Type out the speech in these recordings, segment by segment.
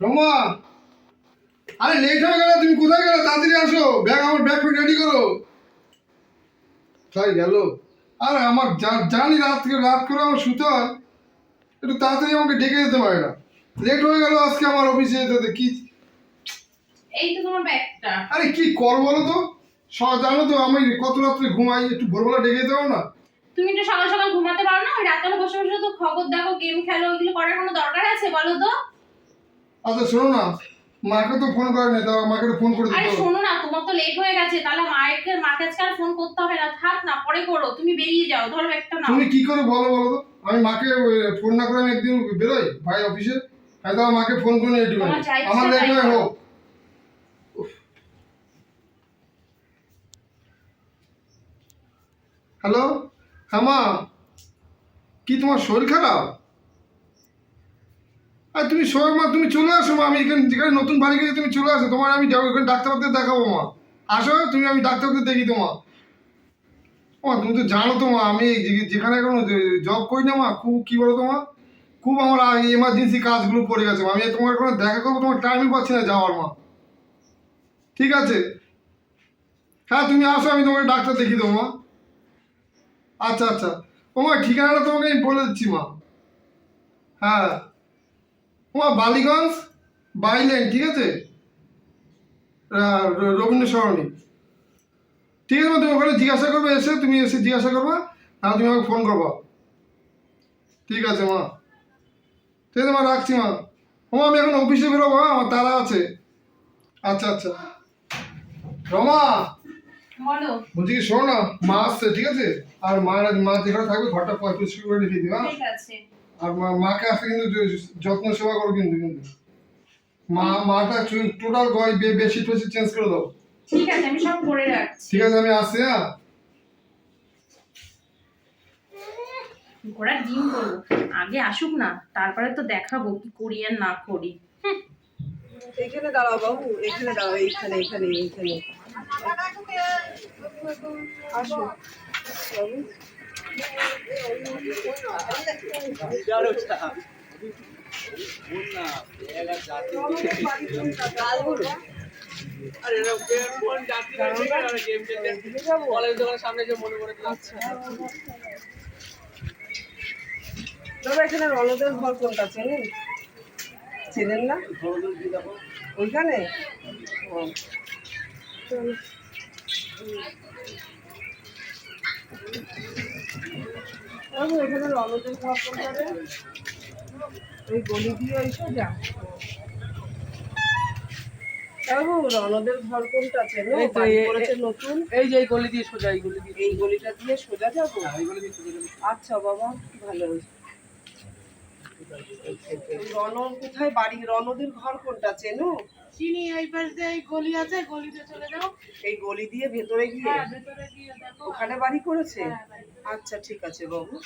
রমা! আরে লেট হয়ে গেল তুমি কোথায় গেলে? তাড়াতাড়ি আসো। ব্যাগ আমার ব্যাগ রেডি করো। তাই গেল? আরে আমার জানি রাত রাত করে আমার শুতে হয়। একটু তাড়াতাড়ি আমাকে ডেকে যেতে পারে না। লেট হয়ে গেল আজকে আমার অফিসে যেতে। কি এই তো তোমার ব্যাগটা। আরে কি কর বলো তো? জানো তো আমি কত রাত্রে ঘুমাই? একটু ভোরবেলা ডেকে যেতে না? তুমি একটু সকাল সকাল ঘুমাতে পারো না? রাতকালে বসে বসে তো খবর দেখো গেম খেলো ওইগুলো করার কোনো দরকার আছে বলো তো? আচ্ছা শোনো না। মাকে তো ফোন করে নি তাও মাকে ফোন করে আরে দিতে শোনো না তোমার তো লেট হয়ে গেছে তাহলে মায়ের মাকে আজকে আর ফোন করতে হবে না। থাক না পরে করো তুমি বেরিয়ে যাও ধরো একটা নাও। তুমি কি করে বলো বলো তো? আমি মাকে ফোন না করে আমি একদিন বেরোই ভাই অফিসে আমি তো মাকে ফোন করে নিয়ে একটু আমার লেট হয়ে। হোক। হ্যালো হ্যাঁ মা। কি তোমার শরীর খারাপ? আর তুমি সময় মা, তুমি চলে আসো মা, আমি এখানে যেখানে নতুন বাড়ি গেছি তুমি চলে আসো, তোমার আমি এখানে ডাক্তারবাবুকে দেখাবো মা। আসো, তুমি আমি ডাক্তারকে দেখি তোমার মা। তুমি তো জানো তো মা, আমি যেখানে এখন জব করি না মা, খুব কী বলো তোমার খুব আমার এমার্জেন্সি কাজগুলো পড়ে গেছে মা। আমি তোমার কোনো দেখা করব, তোমার টাইমই পাচ্ছি না যাওয়ার মা। ঠিক আছে? হ্যাঁ তুমি আসো, আমি তোমাকে ডাক্তার দেখিয়ে দেবো মা। আচ্ছা আচ্ছা। ও মা, ঠিকানাটা তোমাকে আমি বলে দিচ্ছি মা। হ্যাঁ। ও মা বালিগঞ্জ? বাইলেন ঠিক আছে? রবীন্দ্র সরণি। ঠিক আছে তুমি ওখানে জিজ্ঞাসা করবে এসে তুমি এসে জিজ্ঞাসা করবা আর তুমি আমাকে ফোন করবা। ঠিক আছে মা। ঠিক আছে মা রাখছি মা। ও আমি এখন অফিসে বেরোবো হ্যাঁ? আমার তারা আছে। আচ্ছা আচ্ছা। রমা! বলো। বলছি কি শোনো না মা আসছে ঠিক আছে? আর মা মা যেখানে থাকবে ঘরটা পরিষ্কার করে রেখে হ্যাঁ? ঠিক আছে। আর মা আসতে কিন্তু যত্ন সেবা করো কিন্তু কিন্তু। মা মাটা টোটাল গয় বেশি চেঞ্জ করে দাও। ঠিক আছে আমি সব করে রাখছি। ঠিক আছে আমি আসছি হ্যাঁ? ঘোড়ার ডিম করব আগে আসুক না তারপরে তো দেখাবো কি করি আর না করি। এইখানে দাঁড়াও বাবু এইখানে দাঁড়াও এইখানে এইখানে এইখানে। আসো। বাবু। দাদা এখানে রণদের ঘর কোনটা চেনেন? চেনেন না? ওইখানে? ও। চলো। বাবু এখানে ওই গলি দিয়ে ঘর কোনটা চেনো করেছে নতুন। এই যে এই গলি দিয়ে সোজা এই গলি দিয়ে এই গলিটা দিয়ে সোজা যাব? এই গলি দিয়ে সোজা আচ্ছা বাবা ভালো হয়েছে। রণ কোথায় বাড়ি? রণদের ঘর কোনটা চেনো? চিনি এই পাশ দিয়ে এই গলি আছে গলিতে চলে যাও। এই গলি দিয়ে ভেতরে গিয়ে? হ্যাঁ ভেতরে গিয়ে দেখো। ওখানে বাড়ি করেছে? হ্যাঁ, আচ্ছা ঠিক আছে বাবু।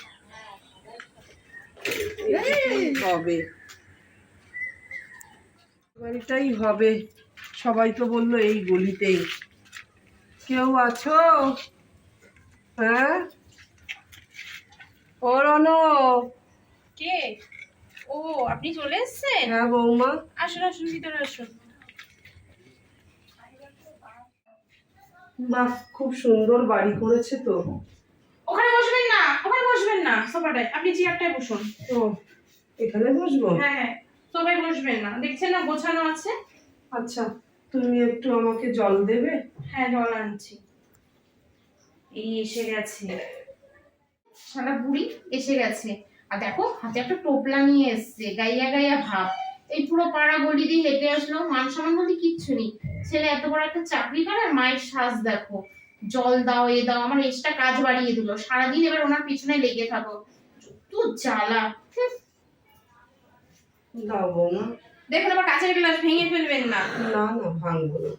হবে। বাড়িটাই হবে। সবাই তো বলল এই গলিতেই কেউ আছো? হ্যাঁ? ও রণ কে? ও আপনি চলে এসেছেন? হ্যাঁ বৌমা। আসুন আসুন ভিতরে আসুন। বাহ খুব সুন্দর বাড়ি করেছে তো। ওখানে বসবেন না ওখানে বসবেন না সোফাটায়। আপনি চেয়ারটায় বসুন। ও এখানে বসবো? হ্যাঁ হ্যাঁ সোফায় বসবেন না। দেখছেন না গোছানো আছে? আচ্ছা তুমি একটু আমাকে জল দেবে? হ্যাঁ জল আনছি। এই এসে গেছে। শালা বুড়ি এসে গেছে। আর দেখো হাতে একটা টোপলা নিয়ে এসছে গাইয়া গাইয়া ভাব। এই পুরো পাড়া গলি দিয়ে হেঁটে আসলো মান সম্মান বলতে কিচ্ছু নেই। ছেলে এত বড় একটা চাকরি করে আর মায়ের সাজ দেখো। জল দাও এ দাও আমার এক্সট্রা কাজ বাড়িয়ে দিল। সারাদিন এবার ওনার পিছনে লেগে থাকো। তো জ্বালা। দাও বৌমা। দেখুন আবার কাছের গ্লাস ভেঙে ফেলবেন না। না না ভাঙবো না।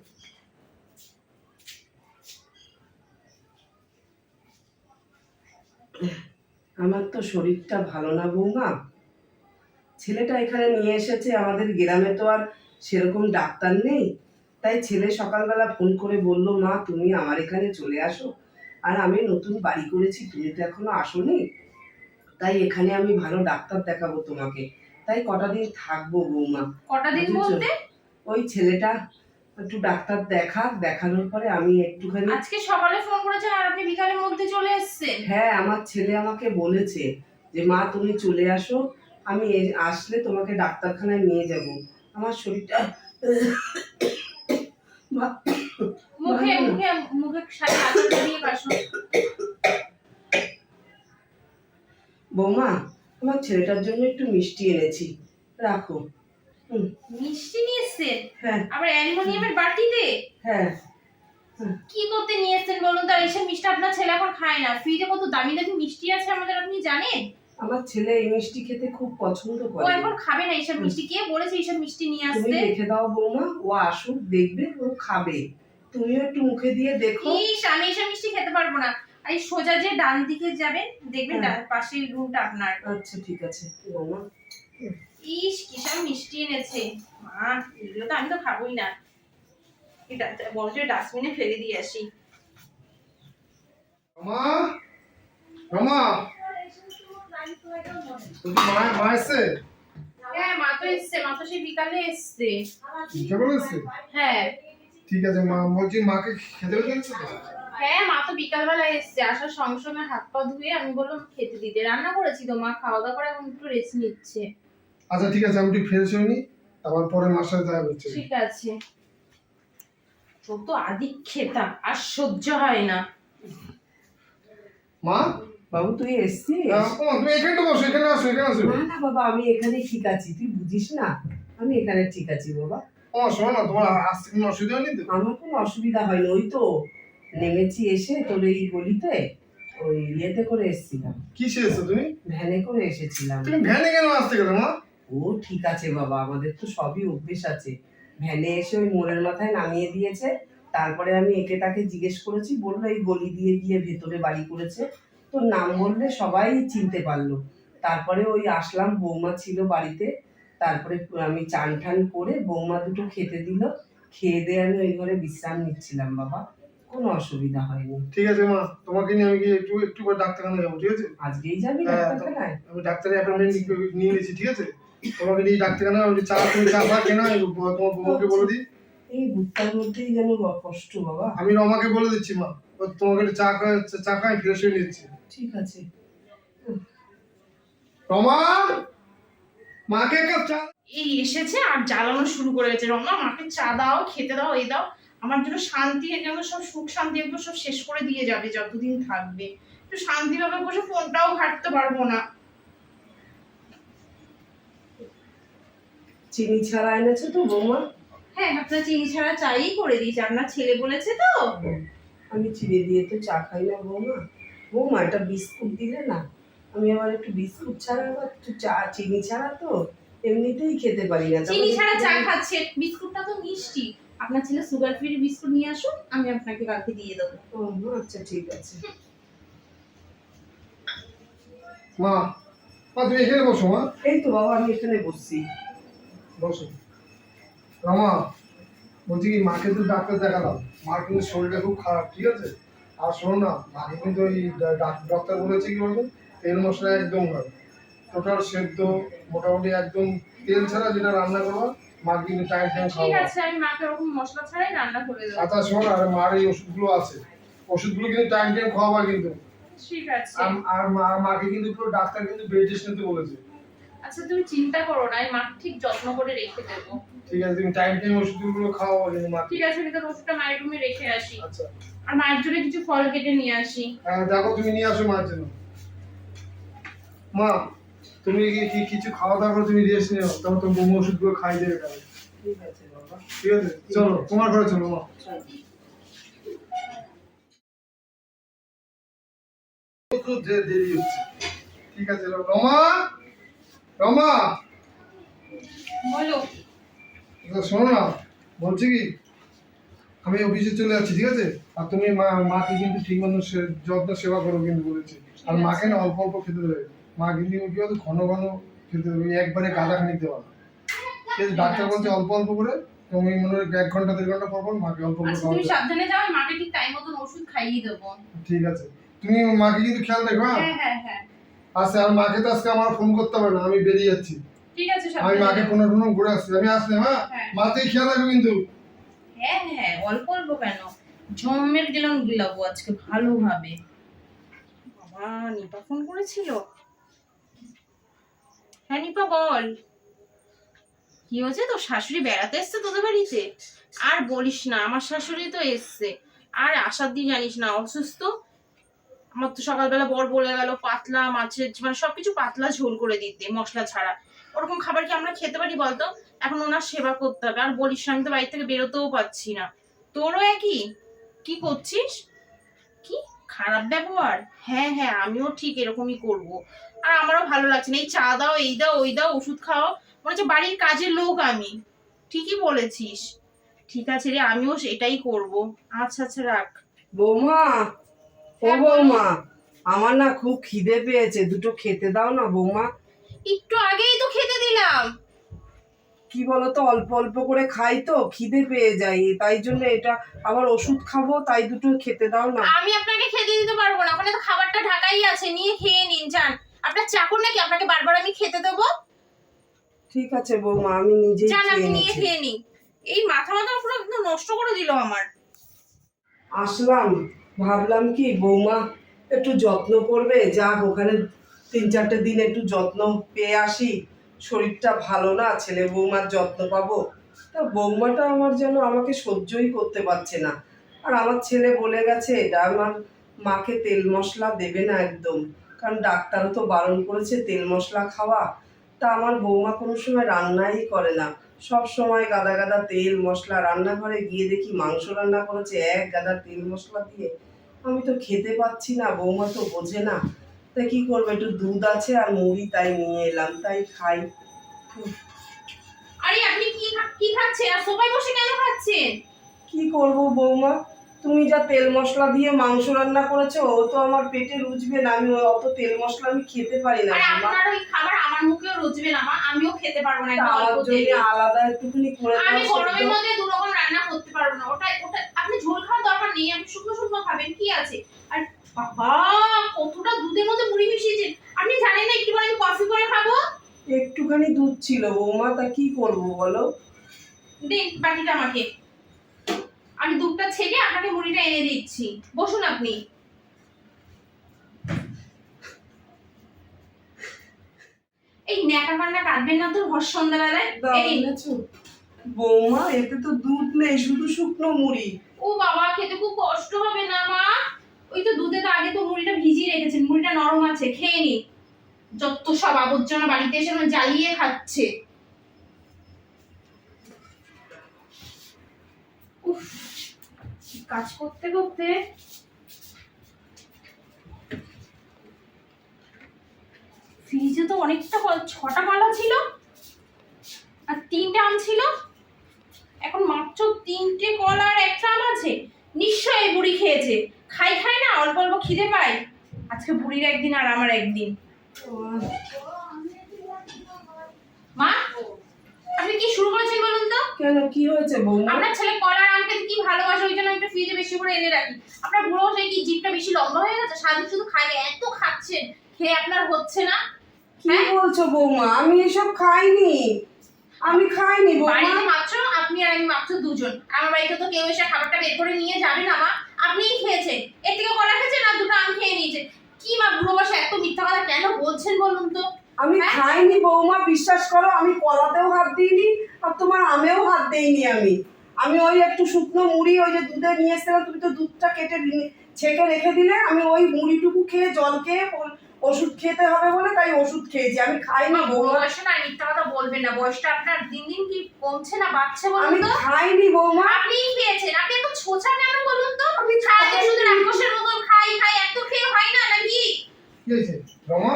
আমার তো শরীরটা ভালো না বৌমা। ছেলেটা এখানে নিয়ে এসেছে আমাদের গ্রামে তো আর সেরকম ডাক্তার নেই। তাই ছেলে সকালবেলা ফোন করে বলল মা তুমি আমার এখানে চলে আসো। আর আমি নতুন বাড়ি করেছি তুমি তো এখনও আসোনি। তাই এখানে আমি ভালো ডাক্তার দেখাবো তোমাকে। তাই কটা দিন থাকব বৌমা। কটা দিন বলতে? ওই ছেলেটা একটু ডাক্তার দেখা দেখানোর পরে আমি একটুখানি আজকে সকালে ফোন করেছেন আর আপনি বিকালের মধ্যে চলে এসেছেন। হ্যাঁ আমার ছেলে আমাকে বলেছে যে মা তুমি চলে আসো আমি আসলে তোমাকে ডাক্তারখানায় নিয়ে যাব। আমার শরীরটা মুখে মুখে মুখে সাথে আঁচলটা দিয়ে কাশো বৌমা আমার ছেলেটার জন্য একটু মিষ্টি এনেছি। রাখো। মিষ্টি নিয়ে এসেছেন হ্যাঁ। আবার অ্যালুমিনিয়ামের বাটিতে? হ্যাঁ। কি করতে নিয়ে এসেছেন বলুন তো? এইসব মিষ্টি আপনার ছেলে এখন খায় না। ফ্রিজে কত দামি দামি মিষ্টি আছে আমাদের আপনি জানেন? আমার ছেলে এই মিষ্টি খেতে খুব পছন্দ ও এখন খাবে না এইসব মিষ্টি। কে বলেছে এইসব মিষ্টি নিয়ে তুমি আসতে? রেখে দাও বৌমা ও আসুক দেখবে ও খাবে। তুমিও একটু মুখে দিয়ে দেখো। ইস আমি এইসব মিষ্টি খেতে পারব না। এই সোজা যে ডান দিকে যাবেন দেখবেন হ্যাঁ। ডান পাশের রুমটা আপনার। আচ্ছা ঠিক আছে বৌমা। ইস মিষ্টি এনেছে। মা এগুলো তো আমি তো খাবোই না। এটা ডাস্টবিনে ফেলে দিয়ে আসি। রমা রমা। মা মা এসছে? হ্যাঁ মা তো এসছে মা তো সেই বিকালে এসছে। কেমন এসছে? হ্যাঁ। ঠিক আছে মা বলছি মাকে খেতে পেয়েছে হ্যাঁ মা তো বিকালবেলা এসছে আসার সঙ্গে সঙ্গে হাত পা ধুয়ে আমি বললাম খেতে দিতে। রান্না করেছি তো মা খাওয়া দাওয়া করে এখন একটু রেস্ট নিচ্ছে। আচ্ছা ঠিক আছে আমি একটু ফ্রেশ হয়ে নি তারপর পরে মার সাথে দেখা করছি। ঠিক আছে। তো আদি খেতা আর সহ্য হয় না। মা? বাবু তুই এসছিস? তুমি এখানে তো বসো এখানে আসো এখানে আসো। না না বাবা আমি এখানে ঠিক আছি। তুই বুঝিস না? আমি এখানে ঠিক আছি বাবা। ও শোনো না তোমার আসতে কোনো অসুবিধা হয়নি তো? আমার কোনো অসুবিধা হয়নি ওই তো নেমেছি এসে তোর এই গলিতে ওই ইয়েতে করে এসেছিলাম। কিসে এসছো তুমি? ভ্যানে করে এসেছিলাম। তুমি ভ্যানে কেন আসতে গেলে মা? ও ঠিক আছে বাবা আমাদের তো সবই অভ্যেস আছে। ভ্যানে এসে ওই মোড়ের মাথায় নামিয়ে দিয়েছে তারপরে আমি একে তাকে জিজ্ঞেস করেছি বলল এই গলি দিয়ে গিয়ে ভেতরে বাড়ি করেছে? তো নাম বললে সবাই চিনতে পারল। তারপরে ওই আসলাম বৌমা ছিল বাড়িতে তারপরে আমি চান টান করে বৌমা দুটো খেতে দিল। খেয়ে দিয়ে আমি ওই ঘরে বিশ্রাম নিচ্ছিলাম বাবা কোনো অসুবিধা হয়নি। ঠিক আছে মা তোমাকে নিয়ে আমি গিয়ে একটু একটু করে ডাক্তারখানা যাব ঠিক আছে? আজকেই যাবি হ্যাঁ, ডাক্তারখানায়? আমি ডাক্তারের অ্যাপয়েন্টমেন্ট নিয়ে নিয়েছি ঠিক আছে? তোমাকে নিয়ে ডাক্তারখানা আমি চা তুমি চা ফা কেন? তোমার বউকে বলে দিই। এই বুকটার মধ্যেই যেন কষ্ট বাবা। আমি রমাকে বলে দিচ্ছি মা। তোমাকে চা চা খাই ফ্রেশ হয়ে নিচ্ছি ঠিক আছে। রমা! মাকে কাপ চা এই এসেছে আর জ্বালানো শুরু করে গেছে রমা মাকে চা দাও খেতে দাও এই দাও। আমার জন্য শান্তি যেন সব সুখ শান্তি এগুলো সব শেষ করে দিয়ে যাবে যতদিন থাকবে। একটু শান্তিভাবে বসে ফোনটাও ঘাটতে পারব না। চিনি ছাড়া এনেছো তো বৌমা? হ্যাঁ আপনার চিনি ছাড়া চাই করে দিয়েছে। আপনার ছেলে বলেছে তো। আমি চিনি দিয়ে তো চা খাই না বৌমা। বৌমা একটা বিস্কুট দিলে না আমি আবার একটু বিস্কুট ছাড়া আবার একটু চা চিনি ছাড়া তো এমনিতেই খেতে পারি না। চিনি ছাড়া চা খাচ্ছে। বিস্কুটটা তো মিষ্টি। আপনার ছেলে সুগার ফ্রি বিস্কুট নিয়ে আসুন আমি আপনাকে কালকে দিয়ে দেবো। ও, আচ্ছা ঠিক আছে। মা মা তুমি এখানে বসো মা। এই তো বাবা আমি এখানে বসছি। বসো। রমা বলছি কি মাকে তো ডাক্তার দেখালাম। মার কিন্তু শরীরটা খুব খারাপ ঠিক আছে? আর শোনো না মাকে কিন্তু ওই ডক্টর বলেছে কি বলতো তেল মশলা একদম নয় টোটাল সেদ্ধ মোটামুটি একদম তেল ছাড়া যেটা রান্না করবা মা কিন্তু টাইম টাইম ঠিক আছে আমি মাকে ওরকম মশলা ছাড়াই রান্না করে দেবো। আচ্ছা শোন আর মার এই ওষুধগুলো আছে। ওষুধগুলো কিন্তু টাইম টাইম খাওয়াবা কিন্তু। ঠিক আছে। আর মা মাকে কিন্তু পুরো ডাক্তার কিন্তু বেড রেস্ট নিতে বলেছে। আচ্ছা তুমি চিন্তা করো না আমি মাকে ঠিক যত্ন করে রেখে দেবো। ঠিক আছে তুমি টাইম টাইম ওষুধগুলো কিন্তু মা ঠিক আছে আমি তো ওষুধটা মায়ের রুমে রেখে আসি। আচ্ছা। আর মায়ের জন্য কিছু ফল কেটে নিয়ে আসি। হ্যাঁ দেখো তুমি নিয়ে আসো মায়ের জন্য। মা তুমি কি কি- কিছু খাওয়া দাওয়া করে তুমি রেস্ট নিও তারপর তোমার বমি ওষুধগুলো খাই দেবে ঠিক আছে বাবা। ঠিক আছে? চলো তোমার ঘরে চলো মা। খুব দেরি হচ্ছে। ঠিক আছে রমা রমা। বলো। শোনো না বলছি কি? আমি অফিসে চলে যাচ্ছি ঠিক আছে? আর তুমি মা মাকে কিন্তু ঠিক মতো যত্ন সেবা করো কিন্তু বলেছি। আর মাকে না অল্প অল্প খেতে দেবে। মা কিন্তু কি হতো ঘন ঘন খেতে দেবে একবারে গাদা খানি দেওয়া। ঠিক আছে ডাক্তার বলছে অল্প অল্প করে তুমি মনে হয় এক ঘণ্টা দেড় ঘণ্টা পর পর মাকে অল্প অল্প আচ্ছা খাওয়াতে তুমি সাবধানে যাও মাকে ঠিক টাইম মতন ওষুধ খাইয়ে দেবো। ঠিক আছে। তুমি মাকে কিন্তু খেয়াল রেখো হ্যাঁ? হ্যাঁ হ্যাঁ হ্যাঁ। আচ্ছা আর মাকে তো আজকে আমার ফোন করতে হবে না আমি বেরিয়ে যাচ্ছি। ঠিক আছে আমি মাকে ঘুরে আসছি। আমি আসলাম হ্যাঁ? হ্যাঁ। মাতেই খেয়াল রাখবে কিন্তু। হ্যাঁ হ্যাঁ অল্প অল্প কেন? জমের গেলাম গিলাবো আজকে ভালোভাবে। বাবা নিপা ফোন করেছিল? হ্যাঁ নিপা বল। কি হয়েছে? তো শাশুড়ি বেড়াতে এসছে তোদের বাড়িতে? আর বলিস না আমার শাশুড়ি তো এসছে। আর আসার দিন জানিস না অসুস্থ? আমার তো সকালবেলা বর বলে গেল, পাতলা মাছের মানে সবকিছু পাতলা ঝোল করে দিতে মশলা ছাড়া। ওরকম খাবার কি আমরা খেতে পারি বলতো? এখন ওনার সেবা করতে হবে। আর বলিস আমি তো বাড়ি থেকে বেরোতেও পাচ্ছি না। তোরও একই? কি করছিস? কি? খারাপ ব্যবহার? হ্যাঁ হ্যাঁ আমিও ঠিক এরকমই করব। আর আমারও ভালো লাগছে না। এই চা দাও, এই দাও, ওই দাও, ওষুধ খাও। মনে হচ্ছে বাড়ির কাজের লোক আমি। ঠিকই বলেছিস। ঠিক আছে রে, আমিও সেটাই করব। আচ্ছা আচ্ছা রাখ। বৌমা ও। বৌমা আমার না খুব খিদে পেয়েছে দুটো খেতে দাও না বৌমা। একটু আগেই তো খেতে দিলাম। কি বলতো অল্প অল্প করে খাই তো খিদে পেয়ে যাই তাই জন্য এটা আবার ওষুধ খাব তাই দুটো খেতে দাও না। আমি আপনাকে খেতে দিতে পারব না ওখানে তো খাবারটা ঢাকাই আছে নিয়ে খেয়ে নিন যান। আপনার চাকর নাকি? আপনাকে বারবার আমি খেতে দেবো? ঠিক আছে বৌমা আমি নিজেই যান আপনি খেয়ে নিয়ে খেয়ে নিন এই মাথা মাথা পুরো একদম নষ্ট করে দিল আমার। আসলাম। ভাবলাম কি বৌমা একটু যত্ন করবে, যাক ওখানে তিন চারটে দিন একটু যত্ন পেয়ে আসি। শরীরটা ভালো না, ছেলে বৌমার যত্ন পাবো। তা বৌমাটা আমার যেন আমাকে সহ্যই করতে পারছে না। আর আমার ছেলে বলে গেছে এটা আমার মাকে তেল মশলা দেবে না একদম। কারণ ডাক্তারও তো বারণ করেছে তেল মশলা খাওয়া। তা আমার বৌমা কোনো সময় রান্নাই করে না। সব সময় গাদা গাদা তেল মশলা রান্নাঘরে গিয়ে দেখি মাংস রান্না করেছে এক গাদা তেল মশলা দিয়ে। আমি তো খেতে পাচ্ছি না বৌমা তো বোঝে না। তাই কি করব একটু দুধ আছে আর মুড়ি তাই নিয়ে এলাম তাই খাই। আরে আপনি কি কি খাচ্ছেন? আর সবাই বসে কেন খাচ্ছেন? কি করব বৌমা? তুমি যা তেল মশলা দিয়ে মাংস রান্না করেছ ও তো আমার পেটে রুচবে না। আমি অত তেল মশলা আমি খেতে পারি না আপনার ওই খাবার আমার মুখেও রুচবে না মা। আমিও খেতে পারব না আমার জন্য। আলাদা একটুখানি করে দাও আমি গরমের মধ্যে দু রকম রান্না করতে পারব না। ওটা ওটা আপনি ঝোল খাওয়ার দরকার নেই আপনি শুকনো শুকনো খাবেন কি আছে? আর বাবা কতটা দুধের মধ্যে মুড়ি মিশিয়েছেন। আপনি জানেন না একটু আমি কফি করে খাব? একটুখানি দুধ ছিল বৌমা তা কি করব বলো? দিন বাটিটা আমাকে। আমি দুধটা ছেড়ে আপনাকে মুড়িটা এনে দিচ্ছি। বসুন আপনি। এই ন্যাকা কান্না কাঁদবেন না তো ভর সন্ধ্যাবেলায়? এই বৌমা এতে তো দুধ নেই শুধু শুকনো মুড়ি। ও বাবা খেতে খুব কষ্ট হবে না মা? ওই তো দুধে তো আগে তো মুড়িটা ভিজিয়ে রেখেছেন মুড়িটা নরম আছে খেয়ে নি যত সব আবর্জনা বাড়িতে এসে জ্বালিয়ে খাচ্ছে। কাজ করতে করতে ফ্রিজে তো অনেকটা ছটা কলা ছিল আর তিনটে আম ছিল। এখন মাত্র তিনটে কলা আর একটা আম আছে। নিশ্চয়ই বুড়ি খেয়েছে। খাই খাই না, অল্প অল্প খিদে পাই আজকে বুড়ির একদিন আর আমার একদিন। মা? আপনি কি শুরু করেছেন বলুন তো? কেন? কি হয়েছে বৌমা আপনার ছেলে কলা আর আম খেতে কি ভালোবাসে? ওই জন্য একটু ফ্রিজে বেশি করে এনে রাখি। আপনার বুড়ো সেই কি জিভটা বেশি লম্বা হয়ে গেছে? সারাদিন শুধু না, এত খাচ্ছেন খেয়ে আপনার হচ্ছে না? কি হ্যাঁ? বলছো বৌমা? আমি এসব খাইনি। আমি খাইনি বৌমা। বাড়িতে মাত্র আপনি আর আমি মাত্র দুজন। আমার বাড়িতে তো কেউ এসে খাবারটা বের করে নিয়ে যাবে না মা। আপনিই খেয়েছেন। এর থেকে কলা খেয়েছেন আর দুটো আম খেয়ে নিয়েছেন কি মা বুড়ো বসে এত মিথ্যা কথা কেন বলছেন বলুন তো আমি হ্যাঁ? খাইনি বৌমা বিশ্বাস করো আমি কলাতেও হাত দিইনি আর তোমার আমেও হাত দেইনি আমি। আমি ওই একটু শুকনো মুড়ি ওই যে দুধে নিয়ে এসেছিলাম তুমি তো দুধটা কেটে নি- ছেঁকে রেখে দিলে আমি ওই মুড়িটুকু খেয়ে জল খেয়ে ওষুধ খেতে হবে বলে তাই ওষুধ খেয়েছি। আমি খাইনি মা বুড়ো বৌমা বয়সে না মিথ্যা কথা বলবেন না। বয়সটা আপনার দিন দিন কি কমছে না বাড়ছে আমি বলুন তো? খাইনি বৌমা। আপনিই খেয়েছেন? আপনি এত ছোচা কেন বলুন তো? আমি সারাদিন শুধু রাক্ষসের মতন খাই খাই এত খেয়ে হয় না নাকি? কি হয়েছে? রমা?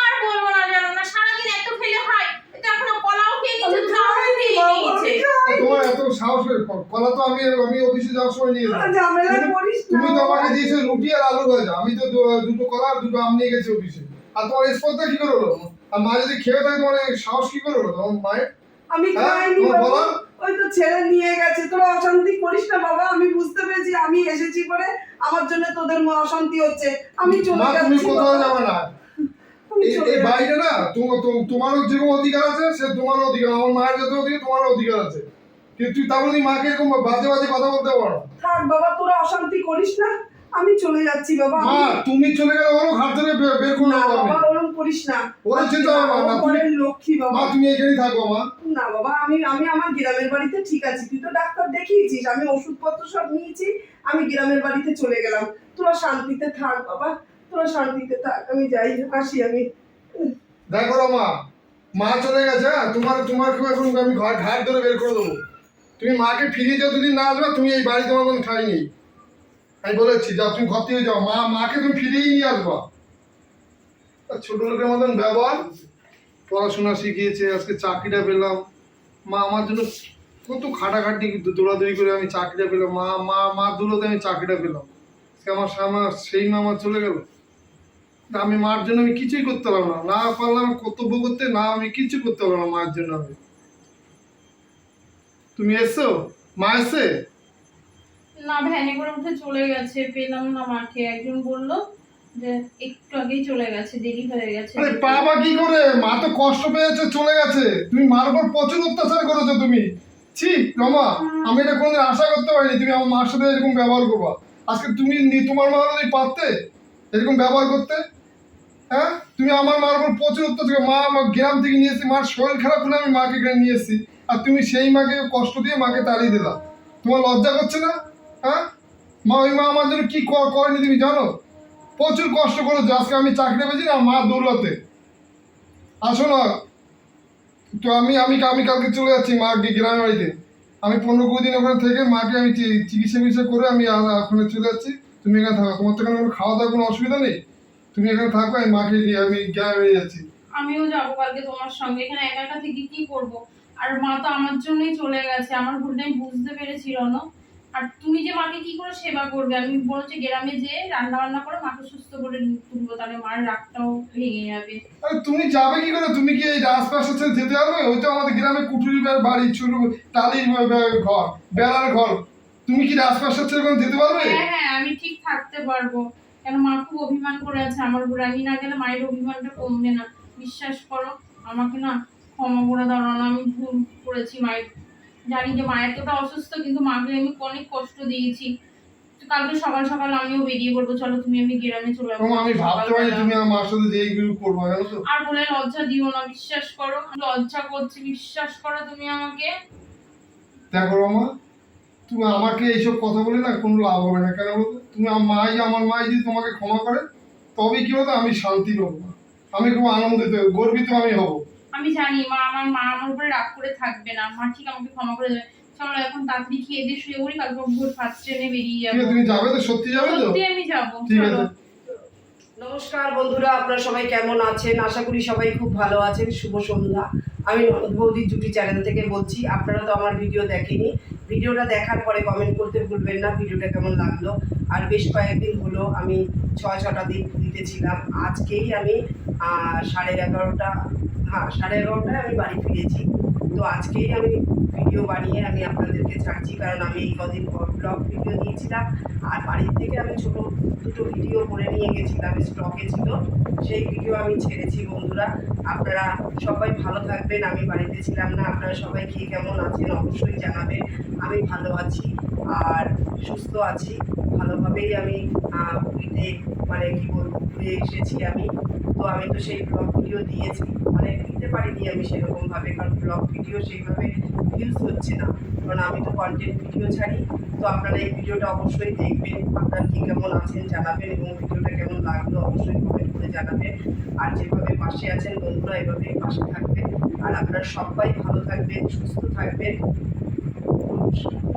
আর বলব না জানো না সারাদিন এত খেলে হয় এটা এখনও কলাও খেয়ে নিচ্ছে খাইনি খেয়ে নিয়েছে তোমার এত সাহস কলা তো আমি আমি অফিসে যাওয়ার সময় নিয়ে ঝামেলা করিস না তুমি তো আমাকে দিয়েছ রুটি আর আলু ভাজা। আমি তো দুটো কলা আর দুটো আম নিয়ে গেছি অফিসে। আর তোমার স্পর্ধা কি করে হলো? আর মা যদি খেয়ে থাকে তোমার সাহস কি করে হলো? তোমার মায়ের? আমি হ্যাঁ, খাইনি বাবা। ওই তো ছেলে নিয়ে গেছে। তোরা অশান্তি করিস না বাবা। আমি বুঝতে পেরেছি আমি এসেছি বলে আমার জন্য তোদের মনে অশান্তি হচ্ছে। আমি চলে মা তুমি কোথাও যাবে না। এই। বাড়িটা না তোমার তোমারও যেরকম অধিকার আছে সে তোমারও অধিকার আমার মায়ের যত অধিকার তোমারও অধিকার আছে। কিন্তু তুই তাহলে মাকে এরকম বাজে বাজে কথা বলতে পারো? থাক বাবা তোরা অশান্তি করিস না আমি চলে যাচ্ছি বাবা। মা তুমি চলে গেলে ওরও থেকে বে- বের করে না বাবা ওরম করিস না। ওরা চিন্তা না, ও তুমি- লক্ষ্মী বাবা। মা তুমি এখানেই থাকো মা। না বাবা আমি আমি আমার গ্রামের বাড়িতে ঠিক আছি। তুই তো ডাক্তার দেখিয়েছিস আমি ওষুধপত্র সব নিয়েছি আমি গ্রামের বাড়িতে চলে গেলাম। তোরা শান্তিতে থাক বাবা। তোরা শান্তিতে থাক, আমি যাই, আসি আমি। দেখো মা মা চলে গেছে হ্যাঁ? তোমার তোমার এখন আমি ঘর ঘাট ধরে বের করে দেবো। তুমি মাকে ফিরিয়ে যতদিন না আসবে, তুমি এই বাড়ি তোমার কোনো ঠাই নেই আমি বলেছি, যাও, তুমি ঘর থেকে যাও। মা, মাকে তুমি ফিরিয়েই নিয়ে আসবা। ছোট লোকের মতন ব্যবহার। পড়াশোনা শিখিয়েছে, আজকে চাকরিটা পেলাম। মা, আমার জন্য কত খাটাখাটি দৌড়াদৌড়ি করে আমি চাকরিটা পেলাম। মা মা মা দৌড়াতে আমি চাকরিটা পেলাম। আজকে আমার, সেই মা আমার চলে গেল। আমি মার জন্য আমি কিছুই করতে পারলাম না। না পারলাম কর্তব্য করতে না আমি কিছু করতে পারলাম না মায়ের জন্য আমি। তুমি এসছো মা এসছে না ভ্যানে করে উঠে চলে গেছে। পেলাম না মাকে। একজন বলল যে একটু আগেই চলে গেছে দেরি হয়ে গেছে। আরে বাবা কি করে? মা তো কষ্ট পেয়েছে চলে গেছে। তুমি মার উপর প্রচুর অত্যাচার করেছ তুমি। ছি রমা আমি এটা কোনোদিন আশা করতে পারিনি। তুমি আমার মার সাথে এরকম ব্যবহার করবা। আজকে তুমি তোমার মা তুমি পারতে এরকম ব্যবহার করতে? হ্যাঁ? তুমি আমার মার উপর প্রচুর অত্যাচার মা আমার গ্রাম থেকে নিয়ে এসেছি। মার শরীর খারাপ হলে আমি মাকে এখানে নিয়ে এসেছি। আর তুমি সেই মাকে কষ্ট দিয়ে মাকে তাড়িয়ে দিলা। তোমার লজ্জা করছে না? হ্যাঁ? মা, ওই মা আমার জন্য কি করেনি তুমি জানো? প্রচুর কষ্ট করেছে। আজকে আমি চাকরি পেয়েছি না মা দৌড়াতে আসো না তো আমি আমি আমি কালকে চলে যাচ্ছি মা গ্রামের বাড়িতে। আমি পনেরো কুড়ি দিন ওখানে থেকে মাকে আমি চিকিৎসা মিকিৎসা করে আমি ওখানে চলে যাচ্ছি। তুমি এখানে থাকো। তোমার তো এখানে খাওয়া দাওয়ার কোনো অসুবিধা নেই? তুমি এখানে থাকো আমি মাকে নিয়ে আমি গ্রামে যাচ্ছি। আমিও যাব কালকে তোমার সঙ্গে এখানে একা একা থেকে কি করব? আর মা তো আমার জন্যই চলে গেছে আমার ভুলটা আমি বুঝতে পেরেছি রন। আর তুমি যে মাকে কি করে সেবা করবে? আমি বলছি গ্রামে যে রান্না বান্না করে মাকে সুস্থ করে তুলবো তাহলে মার রাগটাও ভেঙে যাবে। আরে তুমি যাবে কি করে? তুমি কি এই রাজপাশে ছেড়ে যেতে পারবে? ওই তো আমাদের গ্রামে কুটুরি বাড়ি ছোট টালির ঘর বেড়ার ঘর। তুমি কি ছেড়ে কোনো যেতে পারবে? হ্যাঁ হ্যাঁ আমি ঠিক থাকতে পারব। কেন মা খুব অভিমান করে আছে? আমার উপরে আমি না গেলে মায়ের অভিমানটা কমবে না। বিশ্বাস করো আমাকে না ক্ষমা করে দাও না আমি ভুল করেছি মায়ের। জানি যে মায়ের তোটা অসুস্থ কিন্তু মাকে আমি অনেক কষ্ট দিয়েছি। কালকে সকাল সকাল আমিও বেরিয়ে পড়ব। চলো তুমি আমি গ্রামে চলে যাব আমি ভাবতে পারি তুমি আমার মার সাথে যে এইগুলো করব জানো তো? আর বলে লজ্জা দিও না বিশ্বাস করো। লজ্জা করছি বিশ্বাস করো তুমি আমাকে। দেখো রমা তুমি আমাকে এইসব কথা বলে না কোনো লাভ হবে না। কেন বলতো? তুমি মাই আমার মাই যদি তোমাকে ক্ষমা করে তবে কি হতো আমি শান্তি পাবো আমি খুব আনন্দিত গর্বিত আমি হব। আমি জানি মা আমার মা আমার উপরে রাগ করে থাকবে না। মা ঠিক আমাকে ক্ষমা করে দেবে। চলো এখন তাড়াতাড়ি খেয়ে দিয়ে শুয়ে পড়ি কালকে ভোর ফার্স্ট ট্রেনে বেরিয়ে ঠিক যাব। তুমি যাবে তো? সত্যি যাবে তো? সত্যি আমি যাব ঠিক আছে। নমস্কার বন্ধুরা আপনারা সবাই কেমন আছেন? আশা করি সবাই খুব ভালো আছেন। শুভ সন্ধ্যা। আমি ননদ বৌদির জুটি চ্যানেল থেকে বলছি আপনারা তো আমার ভিডিও দেখেনি ভিডিওটা দেখার পরে কমেন্ট করতে ভুলবেন না, ভিডিওটা কেমন লাগল? আর বেশ কয়েকদিন হলো আমি ছয় ছটা দিন দিতেছিলাম। আজকেই আমি সাড়ে এগারোটা হ্যাঁ সাড়ে এগারোটায় আমি বাড়ি ফিরেছি। তো আজকেই আমি ভিডিও বানিয়ে আমি আপনাদেরকে ছাড়ছি, কারণ আমি এই কদিন ব্লগ ভিডিও দিয়েছিলাম, আর বাড়ির থেকে আমি ছোট দুটো ভিডিও করে নিয়ে গেছিলাম স্টকে ছিল। সেই ভিডিও আমি ছেড়েছি, বন্ধুরা। আপনারা সবাই ভালো থাকবেন, আমি বাড়িতে ছিলাম না, আপনারা সবাই কে কেমন আছেন অবশ্যই জানাবেন, আমি ভালো আছি আর সুস্থ আছি। ভালোভাবেই আমি পুরীতে মানে কি বলব, ঘুরে এসেছি আমি। তো আমি তো সেই ব্লগ ভিডিও দিয়েছি। মানে দিতে পারিনি আমি সেরকমভাবে, কারণ ব্লগ ভিডিও সেইভাবে ভিউজ হচ্ছে না। কারণ আমি তো কন্টেন্ট ভিডিও ছাড়ি। তো আপনারা এই ভিডিওটা অবশ্যই দেখবেন। আপনারা কি কেমন আছেন জানাবেন এবং ভিডিওটা কেমন লাগল অবশ্যই কমেন্ট করে জানাবেন। আর যেভাবে পাশে আছেন বন্ধুরা এভাবেই পাশে থাকবেন। আর আপনারা সবাই ভালো থাকবেন, সুস্থ থাকবেন। নমস্কার।